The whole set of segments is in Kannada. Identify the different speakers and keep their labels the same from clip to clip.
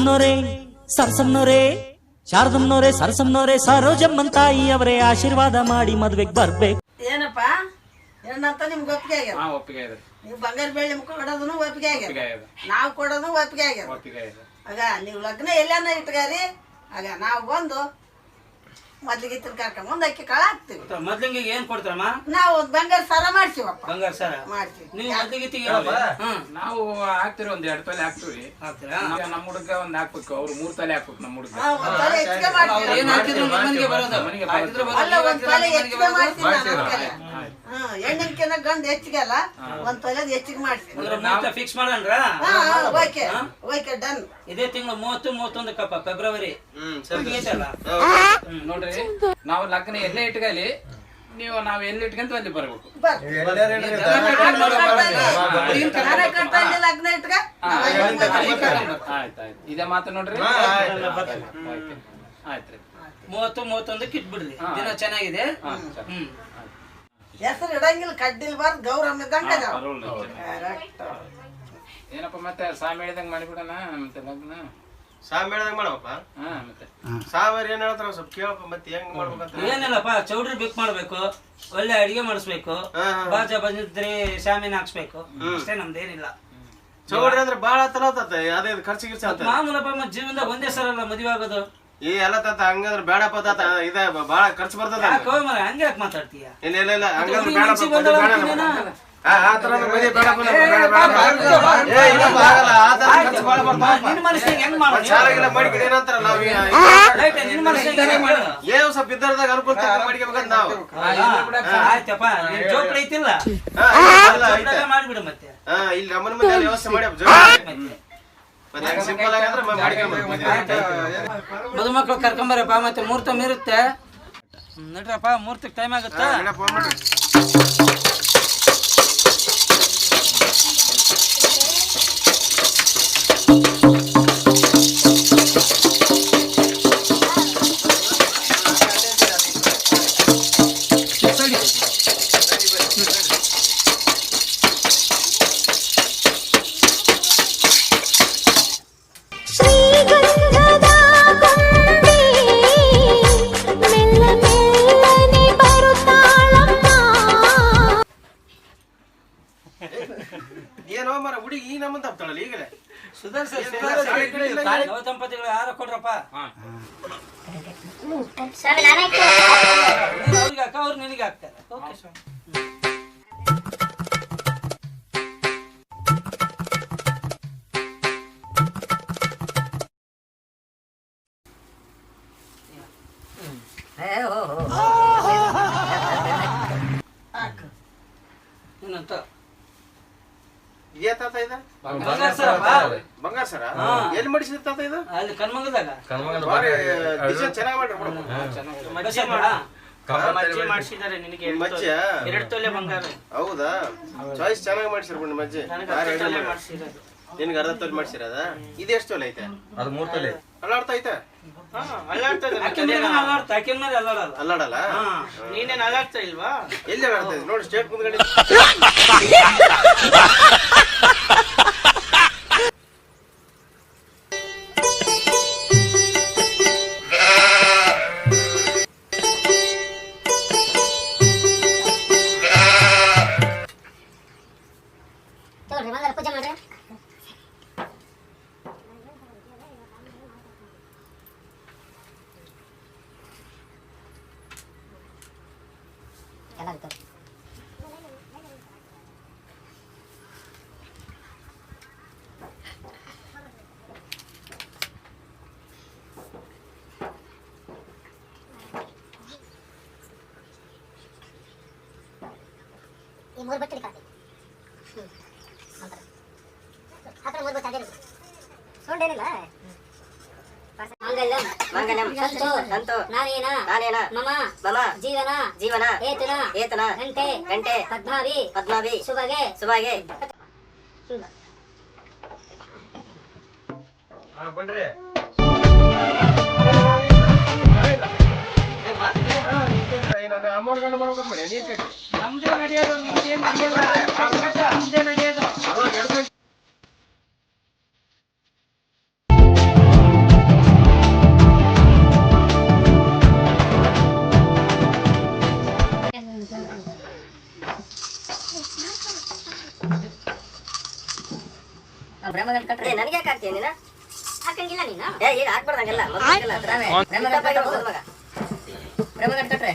Speaker 1: ಶಾರದಮ್ಮನವರೇ ಸರ್ಸಮ್ನವರೇ ಶಾರದಮ್ಮನವರೇ ಸರ್ಸಮ್ನವರೇ ಸರೋಜಮ್ಮನ್ ತಾಯಿ ಅವರೇ ಆಶೀರ್ವಾದ ಮಾಡಿ ಮದ್ವೆಗ್ ಬರ್ಬೇಕು.
Speaker 2: ಏನಪ್ಪ? ಏನಂತ ನಿಮ್ಗೆ ಒಪ್ಪಿಗೆ ಆಗ್ಯದ?
Speaker 3: ಹಾ ಒಪ್ಪಿಗೆ ಇದೆ
Speaker 2: ನೀವು ಬಂಗಾರ ಬೆಳ್ಳಿ ಕೊಡೋದನ್ನು ಕೊಡೋದನು ಒಪ್ಪಿಗೆ ಆಗ್ಯದ. ನಾವು ಕೊಡೋದು ಒಪ್ಪಿಗೆ ಆಗ್ಯದ?
Speaker 3: ಒಪ್ಪಿಗೆ
Speaker 2: ಆಗ ನೀವು ಲಗ್ನ ಎಲ್ಲಾನ ಇಟ್ಗಾರಿ ಆಗ ನಾವು ಬಂದು ಮೊದ್ಲಿಗೆ ಇತ್ತಿನ ಕರ್ಕೊಂಡ್ ಮುಂದೆ ಅಕ್ಕಿ ಕಾಳ ಹಾಕ್ತೀವಿ.
Speaker 4: ಮೊದ್ಲಿಗೆ ಏನ್ ಕೊಡ್ತಾರಮ್ಮ?
Speaker 2: ನಾವು ಬಂಗಾರ ಸರ ಮಾಡ್ತೀವಪ್ಪ.
Speaker 4: ಬಂಗಾರ ಸರ?
Speaker 2: ಮಾಡ್ತೀವಿ.
Speaker 4: ನೀವು ಮೊದ್ಲಿಗೆ
Speaker 3: ನಾವು ಹಾಕ್ತಿರೋ ಒಂದ್ ಎರಡ್ ತೊಲೆ ಹಾಕ್ತಿವಿ ನಮ್ಮ ಹುಡುಗ ಒಂದ್ ಹಾಕ್ಬೇಕು ಅವ್ರು ಮೂರ್ ತಲೆ ಹಾಕ್ಬೇಕು ನಮ್ಮ ಹುಡುಗ.
Speaker 2: ತೊಲೆ
Speaker 4: ಏನ್ ಹಾಕಿದ್ರು ಮನೆಗೆ ಬರೋದು?
Speaker 3: ಮನೆಗೆ
Speaker 2: ತೊಲೆ ಹೆಣ್ಣಿನ್ಕಿನ್ನ ಗಂಡ ಹೆಚ್ಚಿಗೆ ಅಲ್ಲ ಒಂದ್ ತೊಲೆದ್ ಹೆಚ್ಚಿಗೆ
Speaker 4: ಅಂದ್ರೆ ಫಿಕ್ಸ್ ಮಾಡೋಣ್ರ
Speaker 2: ಹಾ ಓಕೆ ಓಕೆ ಡನ್.
Speaker 4: ಇದೇ ತಿಂಗಳು ಮೂವತ್ತು ಮೂವತ್ತೊಂದು ಕಪ್ಪ ಫೆಬ್ರವರಿ. ಐತಲ್ಲ?
Speaker 3: ನೋಡ್ರಿ ನಾವು ಲಗ್ನ ಎಲ್ಲೇ ಇಟ್ಕಲಿ ನೀವು ನಾವ್ ಎಲ್ಲಿ ಇಟ್ಕೊಂತ ಅಲ್ಲಿ ಬರ್ಬೇಕು. ಆಯ್ತಾಯ್ತು ಇದೇ ಮಾತು ನೋಡ್ರಿ. ಆಯ್ತ್ರಿ
Speaker 4: ಮೂವತ್ತು ಮೂವತ್ತೊಂದಕ್ಕೆ ಇಟ್ಬಿಡ್ರಿ. ದಿನ ಚೆನ್ನಾಗಿದೆ. ಹ್ಮ್.
Speaker 2: ಹೆಸರು ಇಡಂಗಿಲ್ಲ ಕಡ್ಡಿಲ್ಬಾರ್ದು ಗೌರಮ್ಮ ಇದ್ದಂಗ.
Speaker 3: ಏನಪ್ಪ ಮತ್ತೆ ಸ್ವಾಮಿ ಹೇಳಿದಂಗ್ ಮಾಡಿಬಿಡೋಣ ಮತ್ತೆ ಲಗ್ನ?
Speaker 5: ಸಾಮ್ ಹೇಳ್ದಂಗ್ ಮಾಡಪ್ಪ?
Speaker 3: ಹಾ ಮತ್ತೆ.
Speaker 5: ಸಾವರ್ ಏನ್ ಹೇಳ್ತಾರ ಸ್ವಲ್ಪ ಕೇಳಪ್ಪ ಮತ್ತೆ ಹೆಂಗ್ ಮಾಡ್ಬೇಕಂತ
Speaker 4: ಏನಿಲ್ಲಪ್ಪ ಚೌಡ್ರಿ ಬಿಕ್ ಮಾಡ್ಬೇಕು. ಒಳ್ಳೆ ಅಡಿಗೆ ಮಾಡಿಸ್ಬೇಕು. ಬಾಜ ಬಂದಿದ್ರೆ ಶಾಮಿನ ಹಾಕ್ಸ್ಬೇಕು. ಅಷ್ಟೇ ನಮ್ದೇನಿಲ್ಲ
Speaker 5: ಚೌಡ್ರಿ ಅಂದ್ರೆ ಬಾಳ ತಲತತ್ತ ಅದೇ ಖರ್ಚು ಗಿರ್ಚು ಅಂತ
Speaker 4: ಮಾಮೂಲಪ್ಪ ಮತ್ತೆ ಜೀವನದಾಗ ಒಂದೇ ಸಲ ಅಲ್ಲ ಮದುವೆ ಆಗೋದು.
Speaker 5: ಈ ಎಲ್ಲ ತಾತ ಹಂಗಂದ್ರೆ ಬೇಡಪ್ಪ ತಾತ ಇದ ಬಾಳ ಖರ್ಚು ಬರ್ತದ
Speaker 4: ಹಂಗೆ ಯಾಕೆ ಮಾತಾಡ್ತೀಯ?
Speaker 5: ಇಲ್ಲ ಇಲ್ಲ ಇಲ್ಲ ಹಂಗಂದ್ರೆ ಬೇಡಪ್ಪ. ನಾವು
Speaker 4: ಆಯ್ತಪ್ಪ. ಐತಿಲ್ಲ. ಮಾಡ್ಬಿಡು ಮತ್ತೆ.
Speaker 5: ಹಾ, ಇಲ್ಲಿ ನಮ್ಮನ ಮೇಲೆ ಎಲ್ಲ ವ್ಯವಸ್ಥೆ ಮಾಡಿ.
Speaker 4: ಮದುಮಕ್ಳು ಕರ್ಕೊಂಬರಪ್ಪ ಮತ್ತೆ ಮೂರ್ತ ಮೀರುತ್ತೆ. ನಡ್ರಪ್ಪ ಮುಹೂರ್ತಕ್ಕೆ ಟೈಮ್ ಆಗುತ್ತಾ?
Speaker 5: ಮರ ಹುಡುಗಿ ಈ ನಮ್ಮಂತ ಆಗ್ತಾಳಲ್ಲ ಈಗಲೇ
Speaker 4: ಸುಧಾರ್ಸ
Speaker 5: ಸಾಳಿ ಕಡೆ ಇಲ್ಲ.
Speaker 4: ನವ ದಂಪತಿಗಳು ಯಾರ ಕೊಡ್ರಪ್ಪ
Speaker 6: ಸ್ವಾಮಿ ನಾನೇ
Speaker 4: ನೀನು ಅವ್ರಿಗೆ ಹಾಕ ಅವ್ರು ನಿನಗೆ ಹಾಕ್ತಾರೆ. ಓಕೆ ಸ್ವಾಮಿ
Speaker 5: ಇದೇ?
Speaker 4: ಬಂಗಾರ ಸರಪ್ಪ?
Speaker 5: ಬಂಗಾರ ಸರ. ಎಲ್ಲಿ ಮಾಡಿಸಿದ ತಾತ ಇದು?
Speaker 4: ಅಲ್ಲಿ
Speaker 5: ಬಾರಿ ಡಿಸೈನ್ ಚೆನ್ನಾಗಿ ಮಾಡ್ರಿ ಬಿಡು.
Speaker 7: ಮಾಡಿಸಿದ್ದಾರೆ ನಿನಗೆ ಎರಡು ತೊಲೆ- ಎರಡು ತೊಲೆ ಬಂಗಾರ.
Speaker 5: ಹೌದಾ? ಚಾಯ್ಸ್ ಚೆನ್ನಾಗಿ ಮಾಡ್ಸಿರ್ ಬಿಡಿ ಮಜ್ಜಿ.
Speaker 7: ನನಗೆ
Speaker 5: ಅರ್ಧ ತೊಲೆ ಮಾಡ್ಸಿರದ? ಇದು ಎಷ್ಟು ತೊಲೆ ಐತೆ?
Speaker 8: ಅದು ಮೂರ್ ತಲೆ.
Speaker 5: ಅಲ್ಲಾಡ್ತಾ ಐತೆ?
Speaker 4: ಅಲ್ಲಾಡಲ್ಲ?
Speaker 7: ನೀನೇನ್ ಅಲ್ಲಾಡ್ತಾ ಇಲ್ವಾ?
Speaker 5: ಎಲ್ಲಿ ಅಲ್ಲಾಡ್ತಾ ನೋಡಿ ಸ್ಟೇಟ್ ಕುಂದ್ಗಡೆ
Speaker 6: ಈ ಮೂರು ಬಟ್ಟೆ ಕಾಪಿ ಹತ್ರ ಮೂರು ಬಟ್ಟೆ ಅದೇ ಸೌಂಡ್ ಏನಿಲ್ಲ? ಮಂಗಲ್ಯಂ. ಮಂಗಲ್ಯಂ. ಸಂತು ಸಂತು. ನಾನೇನ? ನಾನೇನ? ಮಮ. ಮಮ. ಜೀವನ. ಜೀವನ. ಏತನ. ಏತನ. ಗಂಟೆ. ಗಂಟೆ. ಪದ್ಮಾವಿ. ಪದ್ಮಾವಿ. ಶುಭಗೆ ಶುಭಗೆ
Speaker 8: ಬನ್ರಿ.
Speaker 5: ನೋಡ್ಕೊಂಡು ಬರ್ಬೇಕು
Speaker 7: ನಮ್ದೇ ನಡೆಯೋದು ನಿಮ್ದೇ ನಡೆಯೋದು. ನಮ್ದೇ ನಡೆಯೋದು.
Speaker 6: ನನಗೆ ಯಾಕೆ ಹಾಕ್ತೀಯ ಹಾಕಂಗಿಲ್ಲ ನೀನು. ಏ ಇದು ಹಾಕ್ಬಾರ್ದಂಗೆಲ್ಲ ಮಗ. ಕಟ್ರೆ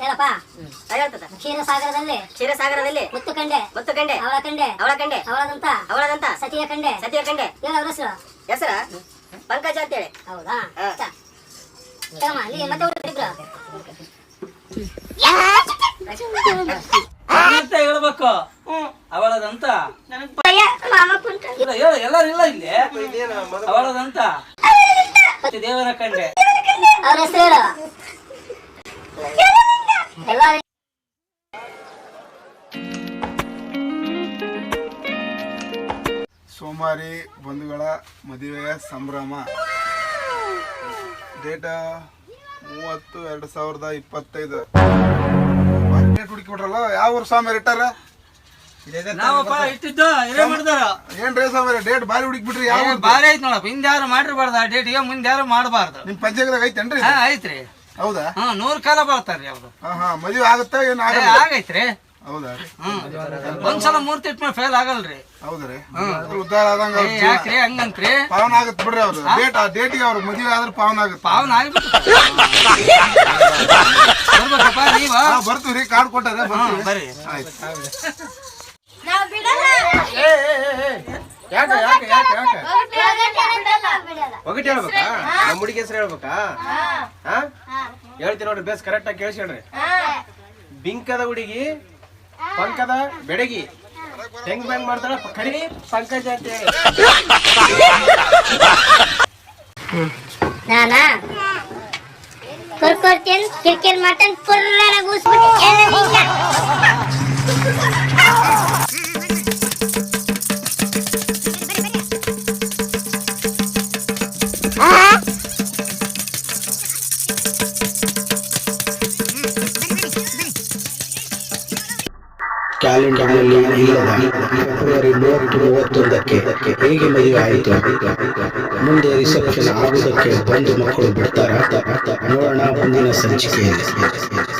Speaker 8: ಹೇಳಪ್ಪ
Speaker 6: ಹೇಳ್ತದ
Speaker 8: ಕ್ಷೀರಸಾಗರದಲ್ಲಿ
Speaker 6: ಕ್ಷೀರಸಾಗರದಲ್ಲಿ
Speaker 8: ಮುತ್ತು ಕಂಡೆ.
Speaker 6: ಮುತ್ತು ಕಂಡೆ.
Speaker 8: ಅವಳ ಕಂಡೆ.
Speaker 6: ಅವಳ ಕಂಡೆ.
Speaker 8: ಅವಳದಂತ.
Speaker 6: ಅವಳದಂತ.
Speaker 8: ಸತಿಯ ಕಂಡೆ.
Speaker 6: ಸತಿಯ ಕಂಡೆ.
Speaker 8: ಹೇಳ ಅವ್ರ ಹೆಸರು?
Speaker 6: ಹೆಸರ? ಪಂಕಜ ಅಂತೇಳಿ.
Speaker 8: ಹೌದಾ?
Speaker 4: ಅಂತ ಹೇಳ್ಬೇಕು. ಅವಳದಂತ.
Speaker 8: ಹೇಳು
Speaker 4: ಇಲ್ಲ ಎಲ್ಲರೂ ಇಲ್ಲ ಇಲ್ಲಿ. ಅವಳದಂತ. ದೇವರ ಕಂಡೆ.
Speaker 8: ಅವ್ರ ಹೆಸರು ಹೇಳು ಎಲ್ಲ
Speaker 9: ಸೋಮಾರಿ ಬಂಧುಗಳ ಮದುವೆಯ ಸಂಭ್ರಮ. ಡೇಟ ಮೂವತ್ತು ಎರಡು ಸಾವಿರದ ಇಪ್ಪತ್ತೈದು. ಡೇಟ್ ಹುಡುಕಿಬಿಟ್ರಲ್ಲ ಯಾವ ಊರು ಸ್ವಾಮಿ ಇಟ್ಟಾರ? ಏನ್ರಿ ಸ್ವಾಮಿ ಡೇಟ್ ಬಾರಿ ಹುಡುಕಿಬಿಟ್ರಿ ಯಾವ?
Speaker 4: ಬಾರಿ ಐತ್ ನೋಡಪ್ಪ ಹಿಂದೆ ಯಾರು ಮಾಡಿರ್ಬಾರ್ದು ಆ ಡೇಟಿಗೆ ಮುಂದೆ ಯಾರು ಮಾಡಬಾರ್ದು.
Speaker 9: ನಿಮ್ಮ ಪಂಚಾಯತ್ದಾಗ ಐತೇನ್ರಿ?
Speaker 4: ಐತ್ರಿ.
Speaker 9: ಹೌದಾ?
Speaker 4: ಹಾ ನೂರ್ ಕಾಲ ಬರ್ತಾರ್ರಿ ಅವ್ರು
Speaker 9: ಹಾ ಹಾ ಮದುವೆ ಆಗುತ್ತಾ ಏನ್
Speaker 4: ಆಗೈತ್ರಿ.
Speaker 9: ಹೌದಾ?
Speaker 4: ಒಂದ್ಸಲ ಮೂರ್ತಿ ಇಟ್ಮೇಲೆ ಫೇಲ್ ಆಗಲ್ರಿ.
Speaker 9: ಹೌದ್ರಿ. ಉದ್ದಾರ ಆದಂಗ
Speaker 4: ಏ, ಯಾಕ್ರಿ ಹಂಗಂತ್ರಿ?
Speaker 9: ಪಾವನ ಆಗತ್ ಬಿಡ್ರಿ ಅವ್ರು. ಡೇಟ್ ಆ ಡೇಟಿಗೆ ಅವ್ರ ಮದುವೆ ಆದ್ರೆ ಪಾವನ ಆಗತ್.
Speaker 4: ಪಾವನ ಆಗ್ಬಿಟ್ಟು ಬರ್ಬೇಕಪ್ಪ ನೀವ?
Speaker 9: ಬರ್ತೀವ್ರಿ. ಕಾರ್ಡ್ ಕೊಟ್ಟಾರೆ ಬರ್ತೀವಿ
Speaker 4: ಬರ್ರಿ.
Speaker 9: ಆಯ್ತು.
Speaker 5: ಯಾಕೆ ಯಾಕೆ ಯಾಕೆ ಯಾಕೆ?
Speaker 8: ಬಿಡಲ್ಲ
Speaker 5: ಒಗಟ್ ಹೇಳ್ಬೇಕಾ? ನಮ್ಮ ಹುಡುಗಿ ಹೆಸರು ಹೇಳ್ಬೇಕಾ? ಹಾ. ಹೇಳ್ತೀನಿ ನೋಡ್ರಿ ಬೇಸ್ ಕರೆಕ್ಟ್ ಆಗಿ ಕೇಳಿಸ್ಕೊಳ್ರಿ ಬಿಂಕದ ಹುಡುಗಿ ಪಂಕದ ಬೆಡಗಿ. ಹೆಂಗ್ ಬ್ಯಾಂಗ್ ಮಾಡ್ತಾರ ಕರಿ ಪಂಕಜ ಅಂತ ಹೇಳಿ.
Speaker 8: ನಾನಾ? ಕುರ್ಕೊಡ್ತೀನಿ ಕಿರ್ಕಿರ್ ಮಟನ್ ಪುರ್ರ ಕೂಸ್ಬಿಟ್ಟು
Speaker 10: ಫೆಬ್ರವರಿ ಮೂವತ್ತು ಮೂವತ್ತೊಂದಕ್ಕೆ ಹೇಗೆ ಮದುವೆ ಆಯಿತು? ಮುಂದೆ ರಿಸೆಪ್ಷನ್ ಆಗುವುದಕ್ಕೆ ಬಂದು ಮಕ್ಕಳು ಬಿಡ್ತಾರ? ನೋಡೋಣ ಮುಂದಿನ ಸಂಚಿಕೆಯಲ್ಲಿ.